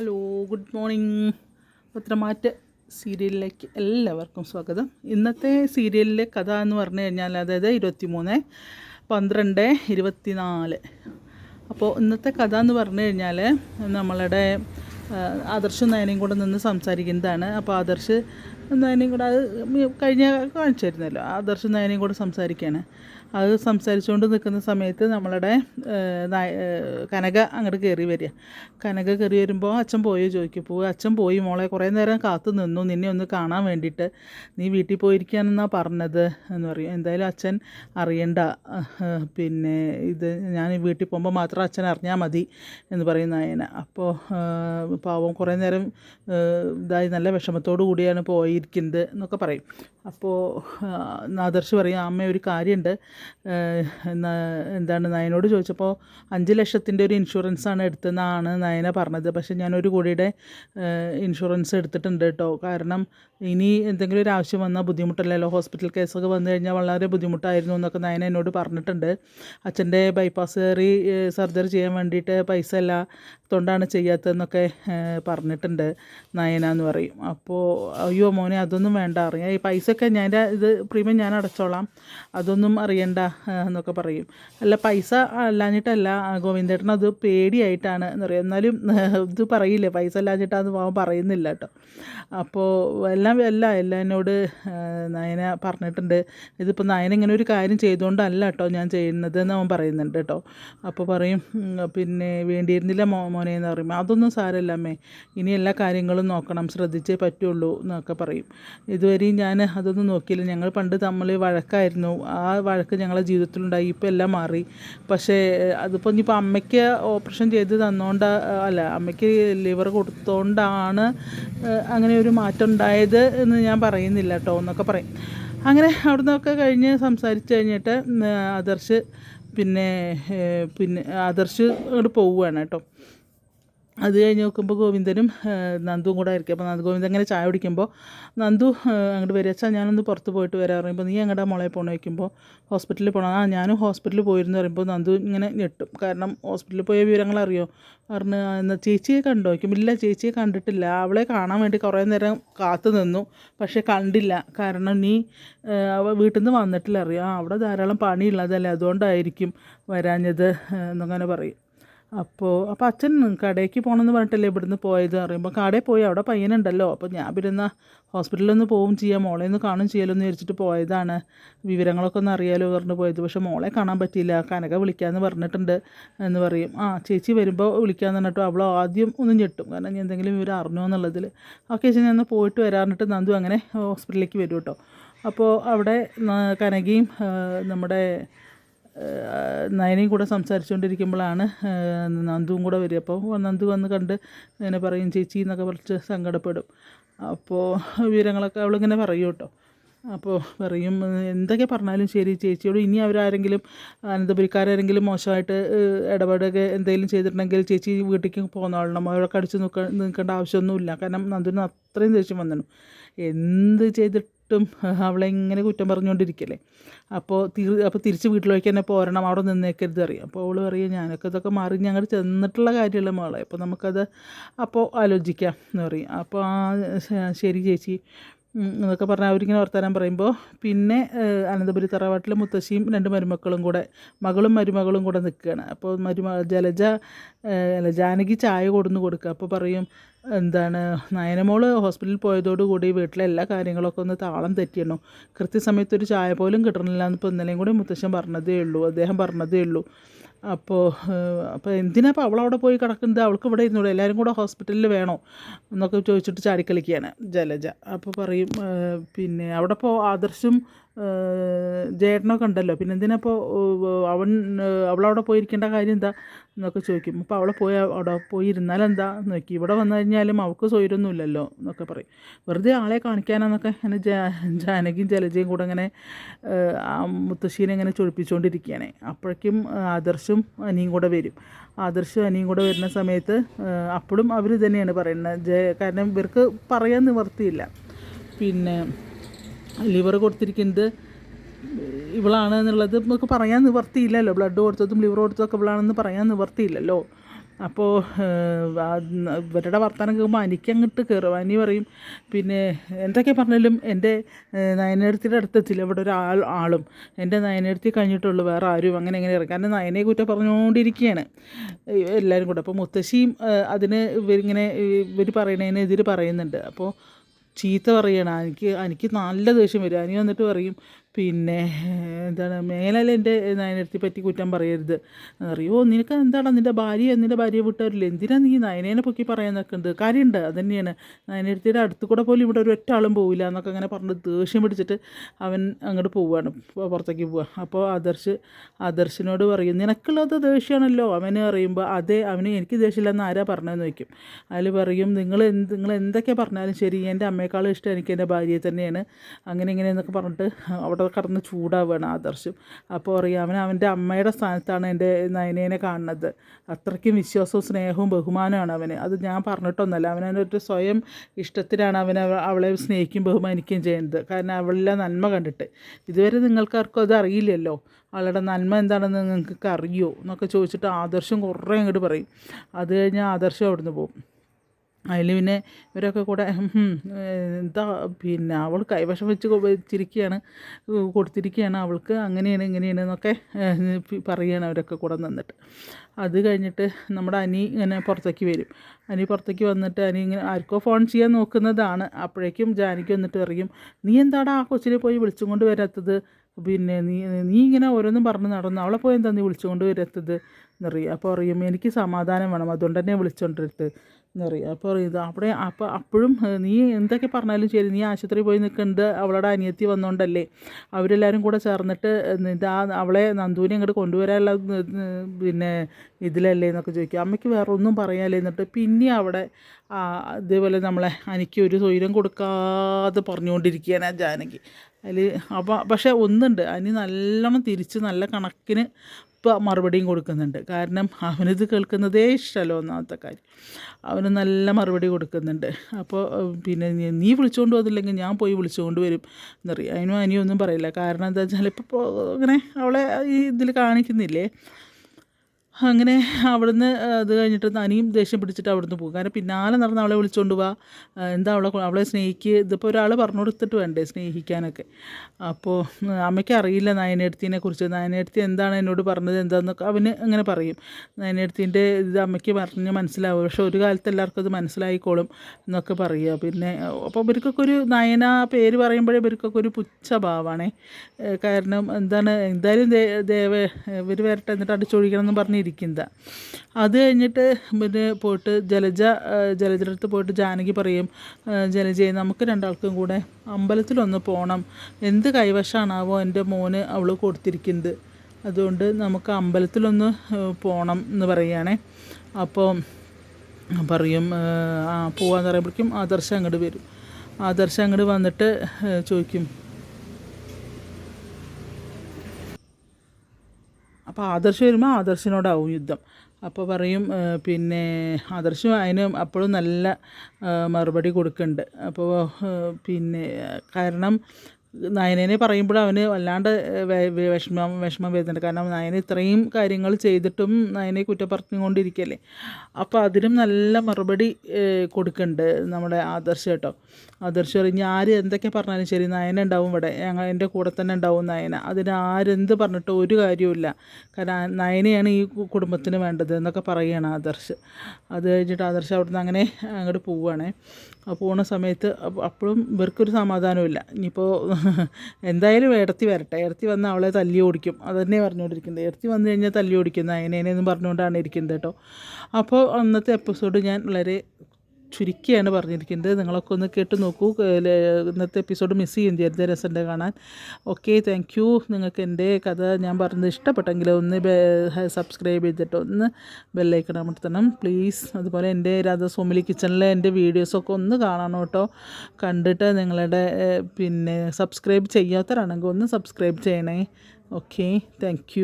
Hello good morning. പത്രമാറ്റ് സീരിയലിലേക്ക് എല്ലാവർക്കും സ്വാഗതം. ഇന്നത്തെ സീരിയലിലെ കഥ എന്ന് പറഞ്ഞു കഴിഞ്ഞാൽ അതായത് ഇരുപത്തി മൂന്ന് പന്ത്രണ്ട് ഇരുപത്തിനാല്. അപ്പോൾ ഇന്നത്തെ കഥ എന്ന് പറഞ്ഞു കഴിഞ്ഞാൽ നമ്മളുടെ ആദർശ് നയനയും കൂടെ നിന്ന് സംസാരിക്കുന്നതാണ്. അപ്പോൾ ആദർശ് നയനയും കൂടെ അത് കഴിഞ്ഞ കാണിച്ചായിരുന്നല്ലോ. ആദർശും നയനയും കൂടെ സംസാരിക്കുകയാണ് അത് സംസാരിച്ചുകൊണ്ട് നിൽക്കുന്ന സമയത്ത് നമ്മളുടെ കനക അങ്ങോട്ട് കയറി വരിക. കനക കയറി വരുമ്പോൾ അച്ഛൻ പോയോ? ചോദിക്കും. പോയി അച്ഛൻ പോയി മോളെ. കുറേ നേരം കാത്തു നിന്നു. നിന്നെ ഒന്ന് കാണാൻ വേണ്ടിയിട്ട്. നീ വീട്ടിൽ പോയിരിക്കാനെന്നാണ് പറഞ്ഞത് എന്ന് പറയും. എന്തായാലും അച്ഛൻ അറിയണ്ട. പിന്നെ ഇത് ഞാൻ വീട്ടിൽ പോകുമ്പോൾ മാത്രം അച്ഛൻ അറിഞ്ഞാൽ മതി എന്ന് പറയുന്ന അയന അപ്പോൾ പാവം കുറേ നേരം ഇതായി നല്ല വിഷമത്തോടു കൂടിയാണ് പോയിരിക്കുന്നത് എന്നൊക്കെ പറയും. അപ്പോൾ ആദർശ് പറയും അമ്മ ഒരു കാര്യമുണ്ട്. എന്താണ് നയനോട് ചോദിച്ചപ്പോൾ അഞ്ച് ലക്ഷത്തിന്റെ ഒരു ഇൻഷുറൻസാണ് എടുത്തതെന്നാണ് നയന പറഞ്ഞത്. പക്ഷേ ഞാനൊരു കോടിയുടെ ഇൻഷുറൻസ് എടുത്തിട്ടുണ്ട് കേട്ടോ. കാരണം ഇനി എന്തെങ്കിലും ഒരു ആവശ്യം വന്നാൽ ബുദ്ധിമുട്ടല്ലല്ലോ. ഹോസ്പിറ്റൽ കേസൊക്കെ വന്നു കഴിഞ്ഞാൽ വളരെ ബുദ്ധിമുട്ടായിരുന്നു എന്നൊക്കെ നയന എന്നോട് പറഞ്ഞിട്ടുണ്ട്. അച്ഛന്റെ ബൈപ്പാസ് കയറി സർജറി ചെയ്യാൻ വേണ്ടിയിട്ട് പൈസ അല്ല തൊണ്ടാണ് ചെയ്യാത്തതെന്നൊക്കെ പറഞ്ഞിട്ടുണ്ട് നയന എന്ന് പറയും. അപ്പോൾ അയ്യോ മോനെ അതൊന്നും വേണ്ട അറിയാം. ഈ പൈസ ഒക്കെ ഞാൻ ഇത് പ്രീമിയം ഞാൻ അടച്ചോളാം. അതൊന്നും അറിയണ്ട എന്നൊക്കെ പറയും. അല്ല പൈസ അല്ലാഞ്ഞിട്ടല്ല ഗോവിന്ദേട്ടൻ അത് പേടിയായിട്ടാണ് എന്ന് പറയാം. എന്നാലും ഇത് പറയില്ലേ പൈസ അല്ലാഞ്ഞിട്ടാന്ന് പാവം പറയുന്നില്ല കേട്ടോ. അപ്പോൾ എല്ലാം അല്ല എല്ലാം എന്നോട് നയന പറഞ്ഞിട്ടുണ്ട്. ഇതിപ്പോൾ നയന ഇങ്ങനെ ഒരു കാര്യം ചെയ്തുകൊണ്ടല്ല കേട്ടോ ഞാൻ ചെയ്യുന്നത് എന്ന് അവൻ പറയുന്നുണ്ട് കേട്ടോ. അപ്പോൾ പറയും പിന്നെ വേണ്ടിയിരുന്നില്ല മോ മോനെ എന്ന് പറയും അതൊന്നും സാരമില്ല അമ്മേ. ഇനി എല്ലാ കാര്യങ്ങളും നോക്കണം. ശ്രദ്ധിച്ചേ പറ്റുള്ളൂ എന്നൊക്കെ പറയും. ഇതുവരെയും ഞാൻ അതൊന്നും നോക്കിയില്ല. ഞങ്ങൾ പണ്ട് തമ്മിൽ വഴക്കായിരുന്നു. ആ വഴക്ക് ഞങ്ങളെ ജീവിതത്തിലുണ്ടായി. ഇപ്പോൾ എല്ലാം മാറി. പക്ഷേ അതിപ്പോൾ ഇനിയിപ്പോൾ അമ്മയ്ക്ക് ഓപ്പറേഷൻ ചെയ്ത് തന്നോണ്ട അല്ല അമ്മയ്ക്ക് ലിവർ കൊടുത്തോണ്ടാണ് അങ്ങനെ ഒരു മാറ്റം ഉണ്ടായത് എന്ന് ഞാൻ പറയുന്നില്ല കേട്ടോ എന്നൊക്കെ പറയും. അങ്ങനെ അവിടെ നിന്നൊക്കെ കഴിഞ്ഞ് സംസാരിച്ച് കഴിഞ്ഞിട്ട് ആദർശ് പിന്നെ പിന്നെ ആദർശ് അങ്ങോട്ട് പോവുകയാണ് കേട്ടോ. അത് കഴിഞ്ഞ് നോക്കുമ്പോൾ ഗോവിന്ദനും നന്ദുവും കൂടെ ആയിരിക്കും. അപ്പോൾ നന്ദു ഗോവിന്ദൻ ഇങ്ങനെ ചായ കുടിക്കുമ്പോൾ നന്ദു അങ്ങോട്ട് വരിക വെച്ചാൽ ഞാനൊന്ന് പുറത്ത് പോയിട്ട് വരാൻ പറയുമ്പോൾ നീ അങ്ങടെ മോളെ പോകണം വയ്ക്കുമ്പോൾ ഹോസ്പിറ്റലിൽ പോകണം ആ ഞാനും ഹോസ്പിറ്റലിൽ പോയിരുന്നു പറയുമ്പോൾ നന്ദു ഇങ്ങനെ ഞെട്ടും. കാരണം ഹോസ്പിറ്റലിൽ പോയ വിവരങ്ങൾ അറിയോ പറഞ്ഞ് എന്നാൽ ചേച്ചിയെ കണ്ടോ? വയ്ക്കും ഇല്ല ചേച്ചിയെ കണ്ടിട്ടില്ല. അവളെ കാണാൻ വേണ്ടി കുറേ നേരം കാത്തു നിന്നു. പക്ഷേ കണ്ടില്ല. കാരണം നീ വീട്ടിൽ നിന്ന് വന്നിട്ടില്ല അറിയാം? അവിടെ ധാരാളം പണിയുള്ളതല്ലേ? അതുകൊണ്ടായിരിക്കും വരാഞ്ഞത് എന്നങ്ങനെ പറയും. അപ്പോൾ അപ്പോൾ അച്ഛൻ കടയ്ക്ക് പോകണമെന്ന് പറഞ്ഞിട്ടല്ലേ ഇവിടുന്ന് പോയത്. അറിയുമ്പോൾ കടയിൽ പോയി അവിടെ പയ്യനുണ്ടല്ലോ. അപ്പോൾ ഞാൻ പിന്നെ ഹോസ്പിറ്റലിൽ ഒന്ന് പോവും ചെയ്യാം. മോളെ ഒന്ന് കാണും ചെയ്യാലോ എന്ന് വിചാരിച്ചിട്ട് പോയതാണ്. വിവരങ്ങളൊക്കെ ഒന്ന് അറിയാലോ പറഞ്ഞു പോയത്. പക്ഷേ മോളെ കാണാൻ പറ്റിയില്ല. കനക വിളിക്കാമെന്ന് പറഞ്ഞിട്ടുണ്ട് എന്ന് പറയും. ആ ചേച്ചി വരുമ്പോൾ വിളിക്കാമെന്ന് പറഞ്ഞിട്ട് അവൾ ആദ്യം ഒന്ന് ഞെട്ടും. കാരണം ഞാൻ എന്തെങ്കിലും ഇവർ അറിഞ്ഞോ എന്നുള്ളതിൽ ആ ചേച്ചി ഞാൻ ഒന്ന് പോയിട്ട് വരാറിട്ട് നന്ദു അങ്ങനെ ഹോസ്പിറ്റലിലേക്ക് വരും കേട്ടോ. അപ്പോൾ അവിടെ കനകയും നമ്മുടെ നയനയും കൂടെ സംസാരിച്ചുകൊണ്ടിരിക്കുമ്പോഴാണ് നന്ദുവും കൂടെ വരിക. അപ്പോൾ നന്ദു വന്ന് കണ്ട് ഇങ്ങനെ പറയും ചേച്ചി എന്നൊക്കെ കുറച്ച് സങ്കടപ്പെടും. അപ്പോൾ വിവരങ്ങളൊക്കെ അവളിങ്ങനെ പറയും കേട്ടോ. അപ്പോൾ പറയും എന്തൊക്കെ പറഞ്ഞാലും ശരി ചേച്ചിയോട് ഇനി അവരാരെങ്കിലും അനന്തപുരിക്കാരെങ്കിലും മോശമായിട്ട് ഇടപെടുകയൊക്കെ ഇടപെടുക എന്തെങ്കിലും ചെയ്തിട്ടുണ്ടെങ്കിൽ ചേച്ചി വീട്ടിലേക്ക് പോകുന്നോളണം അവരൊക്കെ അടിച്ച് നിൽക്ക നിൽക്കേണ്ട ആവശ്യമൊന്നുമില്ല. കാരണം നന്ദുവിന് അത്രയും ദേഷ്യം വന്നു എന്ത് ചെയ്തിട്ടും അവളെ ഇങ്ങനെ കുറ്റം പറഞ്ഞുകൊണ്ടിരിക്കല്ലേ. അപ്പോൾ തിരി അപ്പോൾ തിരിച്ച് വീട്ടിലേക്ക് തന്നെ പോരണം അവിടെ നിന്നേക്കരുത് അറിയാം. അപ്പോൾ അവൾ പറയും ഞാനൊക്കെ ഇതൊക്കെ മാറി ഞങ്ങൾ ചെന്നിട്ടുള്ള കാര്യമല്ല മോളെ. അപ്പോൾ നമുക്കത് അപ്പോൾ ആലോചിക്കാം എന്ന് പറയും. അപ്പോൾ ആ ശരി ചേച്ചി എന്നൊക്കെ പറഞ്ഞാൽ അവരിങ്ങനെ വർത്തമാനം പറയുമ്പോൾ പിന്നെ അനന്തപുരി തറവാട്ടിലെ മുത്തശ്ശിയും രണ്ട് മരുമക്കളും കൂടെ മകളും മരുമകളും കൂടെ നിൽക്കുകയാണ് അപ്പോൾ മരുമ ജലജ ജാനകി ചായ കൊടുന്ന് കൊടുക്കുക അപ്പോൾ പറയും എന്താണ് നയനമോൾ ഹോസ്പിറ്റലിൽ പോയതോടുകൂടി വീട്ടിലെ എല്ലാ കാര്യങ്ങളൊക്കെ ഒന്ന് താളം തെറ്റിയണു കൃത്യസമയത്ത് ഒരു ചായ പോലും കിട്ടണില്ല എന്നിപ്പോൾ ഇന്നലെയും കൂടി മുത്തശ്ശൻ പറഞ്ഞതേ ഉള്ളൂ അദ്ദേഹം പറഞ്ഞതേ ഉള്ളൂ. അപ്പോൾ അപ്പോൾ എന്തിനാ അപ്പോൾ അവളവിടെ പോയി കിടക്കുന്നത്? അവൾക്ക് ഇവിടെ ഇരുന്നൂടെ എല്ലാവരും കൂടെ ഹോസ്പിറ്റലിൽ വേണോ? എന്നൊക്കെ ചോദിച്ചിട്ട് ചാടിക്കളിക്കുകയാണ് ജലജ. അപ്പോൾ പറയും പിന്നെ അവിടെ ഇപ്പോൾ ആദർശും ഏഹ്, ജയേട്ടനൊക്കെ ഉണ്ടല്ലോ. പിന്നെ എന്തിനപ്പോൾ അവൻ അവളവിടെ പോയിരിക്കേണ്ട കാര്യം എന്താ എന്നൊക്കെ ചോദിക്കും. അപ്പോൾ അവളെ പോയി അവിടെ പോയി ഇരുന്നാൽ എന്താ നോക്കി. ഇവിടെ വന്നു കഴിഞ്ഞാലും അവൾക്ക് സ്വൈരൊന്നുമില്ലല്ലോ എന്നൊക്കെ പറയും. വെറുതെ ആളെ കാണിക്കാനാന്നൊക്കെ ഇങ്ങനെ ജാ- ജാനകിയും ജലജയും കൂടെ ആ മുത്തശ്ശീനെ ഇങ്ങനെ ചൊഴിപ്പിച്ചുകൊണ്ടിരിക്കുകയാണ് അപ്പോഴേക്കും ആദർശും അനിയും കൂടെ വരും. ആദർശും അനിയും കൂടെ വരുന്ന സമയത്ത് അപ്പോഴും അവർ തന്നെയാണ് പറയുന്നത്. കാരണം ഇവർക്ക് പറയാൻ നിവർത്തിയില്ല പിന്നെ ലിവർ കൊടുത്തിരിക്കുന്നത് ഇവളാണ് എന്നുള്ളത് നമുക്ക് പറയാൻ നിവർത്തിയില്ലല്ലോ. ബ്ലഡ് കൊടുത്തതും ലിവർ കൊടുത്തതൊക്കെ ഇവളാണെന്ന് പറയാൻ നിവർത്തിയില്ലല്ലോ. അപ്പോൾ ഇവരുടെ വർത്തമാനം കേൾക്കുമ്പോൾ എനിക്കങ്ങോട്ട് കയറും അനി പറയും പിന്നെ എന്തൊക്കെ പറഞ്ഞാലും എന്റെ നയനടുത്തിയുടെ അടുത്തെത്തില്ല. ഇവിടെ ഒരാൾ ആളും എന്റെ നയനടുത്തി കഴിഞ്ഞിട്ടുള്ളൂ. വേറെ ആരും അങ്ങനെ എങ്ങനെ ഇറങ്ങും. കാരണം നയനെ കുറ്റം പറഞ്ഞുകൊണ്ടിരിക്കുകയാണ് എല്ലാവരും കൂടെ. അപ്പോൾ മുത്തശ്ശിയും അതിന് ഇവരിങ്ങനെ ഇവർ പറയണതിന് എതിര് പറയുന്നുണ്ട്. അപ്പോൾ ചീത്ത പറയണം. എനിക്ക് എനിക്ക് നല്ല ദേഷ്യം വരും. അനി വന്നിട്ട് പറയും പിന്നെ എന്താണ് മേലല്ല എന്റെ നയനത്തെ പറ്റി കുറ്റം പറയരുത്. അറിയോ നിനക്ക് എന്താണ് നിന്റെ ഭാര്യ നിന്റെ ഭാര്യയെ വിട്ടവരില്ല? എന്തിനാ നീ നയനേനെ പൊക്കി പറയാൻ നിൽക്കുന്നത്? കാര്യമുണ്ട് അത് തന്നെയാണ് നയനടുത്തിയുടെ അടുത്ത് കൂടെ പോലും ഇവിടെ ഒരു ഒറ്റ ആളും പോവില്ല എന്നൊക്കെ അങ്ങനെ പറഞ്ഞ് ദേഷ്യം പിടിച്ചിട്ട് അവൻ അങ്ങോട്ട് പോവുകയാണ് പുറത്തേക്ക് പോവുക അപ്പോൾ ആദർശ് ആദർശിനോട് പറയും നിനക്കുള്ളത് ദേഷ്യമാണല്ലോ? അവന് പറയുമ്പോൾ അതെ അവന് എനിക്ക് ദേഷ്യമില്ലെന്ന് ആരാ പറഞ്ഞതെന്ന് വയ്ക്കും അതിൽ പറയും നിങ്ങൾ എന്ത് നിങ്ങൾ എന്തൊക്കെ പറഞ്ഞാലും ശരി എന്റെ അമ്മയെക്കാളും ഇഷ്ടം എനിക്ക് എന്റെ ഭാര്യയെ തന്നെയാണ്. അങ്ങനെ ഇങ്ങനെ എന്നൊക്കെ പറഞ്ഞിട്ട് അവിടെ കടന്ന് ചൂടാവുകയാണ് ആദർശം. അപ്പോൾ അവൻ അവന്റെ അമ്മയുടെ സ്ഥാനത്താണ് എന്റെ നയനേനെ കാണുന്നത്. അത്രയ്ക്കും വിശ്വാസവും സ്നേഹവും ബഹുമാനമാണ് അവന്. അത് ഞാൻ പറഞ്ഞിട്ടൊന്നുമല്ല അവനൊരു സ്വയം ഇഷ്ടത്തിനാണ് അവൻ അവളെ സ്നേഹിക്കുകയും ബഹുമാനിക്കുകയും ചെയ്യുന്നത്. കാരണം അവളിലെ നന്മ കണ്ടിട്ട്. ഇതുവരെ നിങ്ങൾക്കാർക്കും അത് അറിയില്ലല്ലോ. അവളുടെ നന്മ എന്താണെന്ന് നിങ്ങൾക്ക് അറിയോ എന്നൊക്കെ ചോദിച്ചിട്ട് ആദർശം കുറേ അങ്ങോട്ട് പറയും. അത് കഴിഞ്ഞാൽ ആദർശം അവിടുന്ന് പോകും. അതിൽ പിന്നെ ഇവരൊക്കെ കൂടെ എന്താ പിന്നെ അവൾ കൈവശം വെച്ച് വെച്ചിരിക്കുകയാണ് കൊടുത്തിരിക്കുകയാണ് അവൾക്ക് അങ്ങനെയാണ് ഇങ്ങനെയാണ് എന്നൊക്കെ പറയുകയാണ് അവരൊക്കെ കൂടെ നിന്നിട്ട്. അത് കഴിഞ്ഞിട്ട് നമ്മുടെ അനി ഇങ്ങനെ പുറത്തേക്ക് വരും. അനി പുറത്തേക്ക് വന്നിട്ട് അനി ഇങ്ങനെ ആർക്കോ ഫോൺ ചെയ്യാൻ നോക്കുന്നതാണ്. അപ്പോഴേക്കും ജാനിക്ക് വന്നിട്ട് പറയും നീ എന്താടാ ആ കൊച്ചിനെ പോയി വിളിച്ചും കൊണ്ട് വരാത്തത്? പിന്നെ നീ നീ ഇങ്ങനെ ഓരോന്നും പറഞ്ഞ് നടന്നു അവളെ പോയി എന്താ നീ വിളിച്ചുകൊണ്ട് വരാത്തത്? എന്നറിയും അപ്പോൾ അറിയും എനിക്ക് സമാധാനം വേണം. അതുകൊണ്ട് തന്നെ വിളിച്ചുകൊണ്ടിരുത്ത് അപ്പോൾ പറയും ഇത് അവിടെ അപ്പോൾ അപ്പോഴും നീ എന്തൊക്കെ പറഞ്ഞാലും ശരി നീ ആശുപത്രിയിൽ പോയി നിൽക്കുന്നത് അവളുടെ അനിയത്തി വന്നുകൊണ്ടല്ലേ അവരെല്ലാവരും കൂടെ ചേർന്നിട്ട് ഇതാ അവളെ നന്ദുവിനെ അങ്ങോട്ട് കൊണ്ടുവരാനുള്ള പിന്നെ ഇതിലല്ലേ എന്നൊക്കെ ചോദിക്കും. അമ്മയ്ക്ക് വേറെ ഒന്നും പറയാല്ലേ എന്നിട്ട് പിന്നെ അവിടെ ഇതേപോലെ നമ്മളെ എനിക്ക് ഒരു സ്വൈരം കൊടുക്കാതെ പറഞ്ഞുകൊണ്ടിരിക്കുകയാണ് ജാനകി. അതിൽ അപ്പോൾ പക്ഷേ ഒന്നുണ്ട്. അനി നല്ലോണം തിരിച്ച് നല്ല കണക്കിന് ഇപ്പം മറുപടിയും കൊടുക്കുന്നുണ്ട്. കാരണം അവനിത് കേൾക്കുന്നതേ ഇഷ്ടമല്ല ഒന്നാമത്തെ കാര്യം. അവന് നല്ല മറുപടി കൊടുക്കുന്നുണ്ട്. അപ്പോൾ പിന്നെ നീ വിളിച്ചുകൊണ്ട് വന്നില്ലെങ്കിൽ ഞാൻ പോയി വിളിച്ചുകൊണ്ട് വരും എന്നറിയാം. അതിനും അനിയൊന്നും പറയില്ല. കാരണം എന്താ വെച്ചാൽ ഇപ്പോൾ ഇങ്ങനെ അവളെ ഈ ഇതിൽ കാണിക്കുന്നില്ലേ? അങ്ങനെ അവിടുന്ന് അത് കഴിഞ്ഞിട്ട് തനിയും ദേഷ്യം പിടിച്ചിട്ട് അവിടുന്ന് പോകും. കാരണം പിന്നാലെ നടന്ന് അവളെ വിളിച്ചുകൊണ്ട് പോവാ എന്താ അവളെ അവളെ സ്നേഹിക്ക് ഇതിപ്പോൾ ഒരാൾ പറഞ്ഞു കൊടുത്തിട്ട് വേണ്ടേ സ്നേഹിക്കാനൊക്കെ. അപ്പോൾ അമ്മയ്ക്ക് അറിയില്ല നയനേടത്തിനെ കുറിച്ച്. നയനേടത്തി എന്താണ് എന്നോട് പറഞ്ഞത് എന്താണെന്നൊക്കെ അവന് അങ്ങനെ പറയും. നയനേടത്തിന്റെ ഇത് അമ്മയ്ക്ക് പറഞ്ഞ് മനസ്സിലാവും. പക്ഷെ ഒരു കാലത്ത് എല്ലാവർക്കും അത് മനസ്സിലായിക്കോളും എന്നൊക്കെ പറയുക. പിന്നെ അപ്പോൾ ഇവർക്കൊക്കെ ഒരു നയന പേര് പറയുമ്പോഴേ ഇവർക്കൊക്കെ ഒരു പുച്ഛഭാവമാണേ കാരണം എന്താണ് എന്തായാലും ദേവ ഇവർ വരട്ടെ എന്നിട്ട് അടിച്ചൊഴിക്കണം എന്ന് പറഞ്ഞിരിക്കുന്നത് അത് കഴിഞ്ഞിട്ട് പിന്നെ പോയിട്ട് ജലജ ജലജടുത്ത് പോയിട്ട് ജാനകി പറയും ജലജയെ നമുക്ക് രണ്ടാൾക്കും കൂടെ അമ്പലത്തിലൊന്ന് പോകണം എന്ത് കൈവശമാണാവോ എന്റെ മോന് അവൾ കൊടുത്തിരിക്കുന്നത്. അതുകൊണ്ട് നമുക്ക് അമ്പലത്തിലൊന്ന് പോകണം എന്ന് പറയുകയാണേ. അപ്പോൾ പറയും ആ പോവാന്ന് പറയുമ്പോഴേക്കും ആദർശം അങ്ങോട്ട് വരും. ആദർശം അങ്ങോട്ട് വന്നിട്ട് ചോദിക്കും അപ്പോൾ ആദർശ് വരുമ്പോൾ ആദർശിനോടാവും യുദ്ധം. അപ്പോൾ പറയും പിന്നെ ആദർശം അതിന് അപ്പോഴും നല്ല മറുപടി കൊടുക്കുന്നുണ്ട് അപ്പോൾ പിന്നെ കാരണം നയനനെ പറയുമ്പോൾ അവന് വല്ലാണ്ട് വിഷമം വിഷമം വരുന്നുണ്ട്. കാരണം നയന ഇത്രയും കാര്യങ്ങൾ ചെയ്തിട്ടും നയനെ കുറ്റപ്പറഞ്ഞുകൊണ്ടിരിക്കുകയല്ലേ അപ്പോൾ അതിനും നല്ല മറുപടി കൊടുക്കുന്നുണ്ട് നമ്മുടെ ആദർശ് കേട്ടോ. ആദർശ് പറഞ്ഞ് ആര് എന്തൊക്കെ പറഞ്ഞാലും ശരി നയന ഉണ്ടാവും ഇവിടെ. ഞങ്ങൾ എന്റെ കൂടെ തന്നെ ഉണ്ടാവും നയന. അതിന് ആരെന്ത് പറഞ്ഞിട്ട് ഒരു കാര്യവുമില്ല കാരണം നയനയാണ് ഈ കുടുംബത്തിന് വേണ്ടത് എന്നൊക്കെ പറയുകയാണ് ആദർശ്. അത് കഴിഞ്ഞിട്ട് ആദർശ് അവിടുന്ന് അങ്ങനെ അങ്ങോട്ട് പോവുകയാണേ പോണ സമയത്ത് അപ്പ- അപ്പോഴും ഇവർക്കൊരു സമാധാനമില്ല ഇനിയിപ്പോൾ എന്തായാലും ഇടത്തി വരട്ടെ. ഇടത്തി വന്ന് അവളെ തല്ലി ഓടിക്കും. അത് തന്നെ പറഞ്ഞുകൊണ്ടിരിക്കുന്നത് ഇടത്തി വന്നു കഴിഞ്ഞാൽ തല്ലി ഓടിക്കും. എന്നും പറഞ്ഞുകൊണ്ടാണ് ഇരിക്കുന്നത് കേട്ടോ. അപ്പോൾ അന്നത്തെ എപ്പിസോഡ് ഞാൻ വളരെ ചുരുക്കിയാണ് പറഞ്ഞിരിക്കുന്നത്. നിങ്ങളൊക്കെ ഒന്ന് കേട്ട് നോക്കൂ. ഇന്നത്തെ എപ്പിസോഡ് മിസ് ചെയ്യും. ചെയ്യരുത് രസമുണ്ട് കാണാൻ. ഓക്കെ താങ്ക് യു നിങ്ങൾക്ക് എന്റെ കഥ ഞാൻ പറഞ്ഞത് ഇഷ്ടപ്പെട്ടെങ്കിൽ ഒന്ന് സബ്സ്ക്രൈബ് ചെയ്തിട്ട് ഒന്ന് ബെല്ലൈക്കൺ അമർത്തണം. പ്ലീസ് അതുപോലെ എന്റെ രാധ സോമിലി കിച്ചണിലെ എന്റെ വീഡിയോസൊക്കെ ഒന്ന് കാണണം കേട്ടോ. കണ്ടിട്ട് നിങ്ങളുടെ പിന്നെ സബ്സ്ക്രൈബ് ചെയ്യാത്തവരാണെങ്കിൽ ഒന്ന് സബ്സ്ക്രൈബ് ചെയ്യണേ. Okay thank